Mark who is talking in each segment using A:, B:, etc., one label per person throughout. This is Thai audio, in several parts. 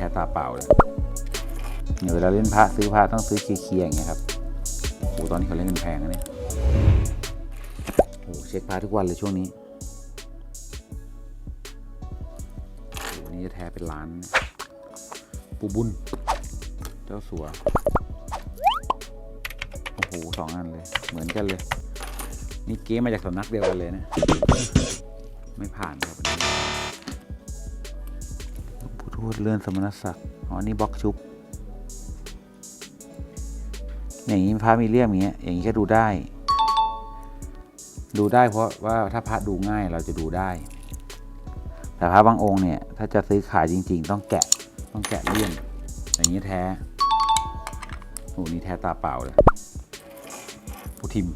A: ท้ตาเปล่าเลยเนี่ยเวลาเล่นพระซื้อพระต้องซื้อเคียร์ๆอย่างเงี้ยครับโอ้หตอนนี้เขาเล่นกันแพงนะเนี่ยโอ้เช็คพระทุกวันเลยช่วงนี้โอ้นี่จะแท้เป็นล้าน ปูบุญ เจ้าสัว โอ้โหสองอันเลย เหมือนกันเลย นี่เก๊มาจากสำนักเดียวกันเลยนะ ไม่ผ่านครับวันนี้ ทูตเลื่อนสมณศักดิ์อ๋อ นี่บล็อกชุบ อย่างนี้พระมีเลี่ยมอย่างเงี้ย อย่างนี้ก็ดูได้ ดูได้เพราะว่าถ้าพระดูง่ายเราจะดูได้ แต่พระบางองค์เนี่ย ถ้าจะซื้อขายจริง ๆ ต้องแกะ ต้องแกะเลี่ยม อย่างนี้แท้ โอ้นี่แท้ตาเปล่าเลยปูทิม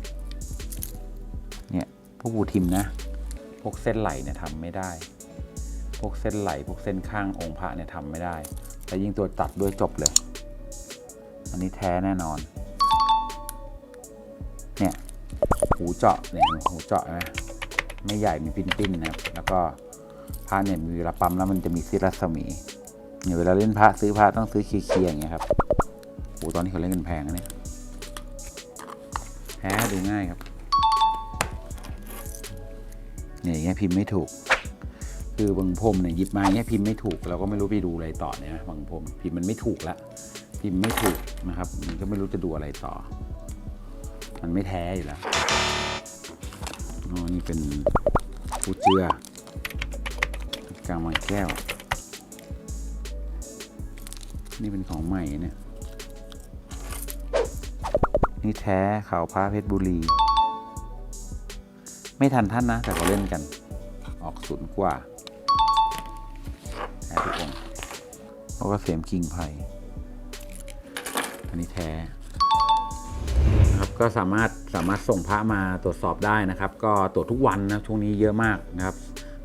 A: เนี่ย พวกปูทิมนะ พวกเส้นไหลเนี่ยทำไม่ได้ พวกเส้นไหลพวกเส้นข้างองค์พระเนี่ยทำไม่ได้ แต่ยิ่งตัวตัดด้วยจบเลย อันนี้แท้แน่นอน เนี่ยหูเจาะเนี่ยหูเจาะนะไม่ใหญ่มีปิ้นปิ้นๆนะครับแล้วก็พระเนี่ยมีเวลาปั๊มแล้วมันจะมีซิรัศมีเนี่ยเวลาเล่นพระซื้อพระต้องซื้อเคียร์ๆอย่างเงี้ยครับโอ้ตอนนี้เขาเล่นกันแพงนะเนี่ยแพ้ดูง่ายครับเนี่ยอย่างเงี้ยพิมพ์ไม่ถูก คือบางพรมเนี่ยหยิบมาอย่างเงี้ยพิมพ์ไม่ถูกเราก็ไม่รู้ไปดูอะไรต่อเนี่ยนะบางพรมพิมพ์มันไม่ถูกละพิมพ์ไม่ถูกนะครับมันก็ไม่รู้จะดูอะไรต่อ มันไม่แท้อยู่แล้วอ๋อนี่เป็นปูเจือกางมันแก้ว นี่เป็นของใหม่เนี่ยนี่แท้เขาวพระเพชรบุรี ไม่ทันท่านนะ แต่เขาเล่นกัน ออกศูนย์กว่าแท้ทุกองค์เพราะว่าเสียมคิงไพอันนี้แท้นะครับก็สามารถสามารถส่งพระมาตรวจสอบได้นะครับ ก็ตรวจทุกวันนะช่วงนี้เยอะมากนะครับ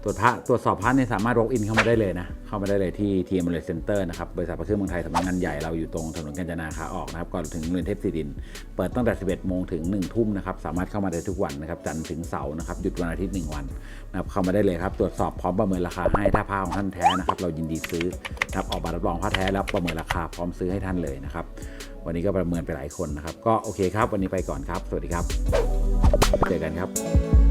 A: ตรวจพระตรวจสอบพระเนี่ยสามารถ walk in เข้ามาได้เลยนะ เข้ามาได้เลยที่ TM Knowledge Center นะครับ บริษัทพระเครื่องเมืองไทยสำนักงานใหญ่เราอยู่ตรงถนนกาญจนาขาออกนะครับ ก่อนถึงเรียนเทพศิริน เปิดตั้งแต่ 11 โมงถึง 1 ทุ่มนะครับ สามารถเข้ามาได้ทุกวันนะครับ จันทร์ถึงเสาร์นะครับ หยุดวันอาทิตย์ 1 วันนะครับ เข้ามาได้เลยครับ ตรวจสอบพร้อมประเมินราคาให้ ถ้าผ้าของท่านแท้นะครับ เรายินดีซื้อนะครับ ออกใบรับรองผ้าแท้แล้วประเมินราคาพร้อมซื้อให้ท่านเลยนะครับ วันนี้ก็ประเมินไปหลายคนนะครับ ก็โอเคครับ วันนี้ไปก่อนครับ สวัสดีครับ เจอกันครับ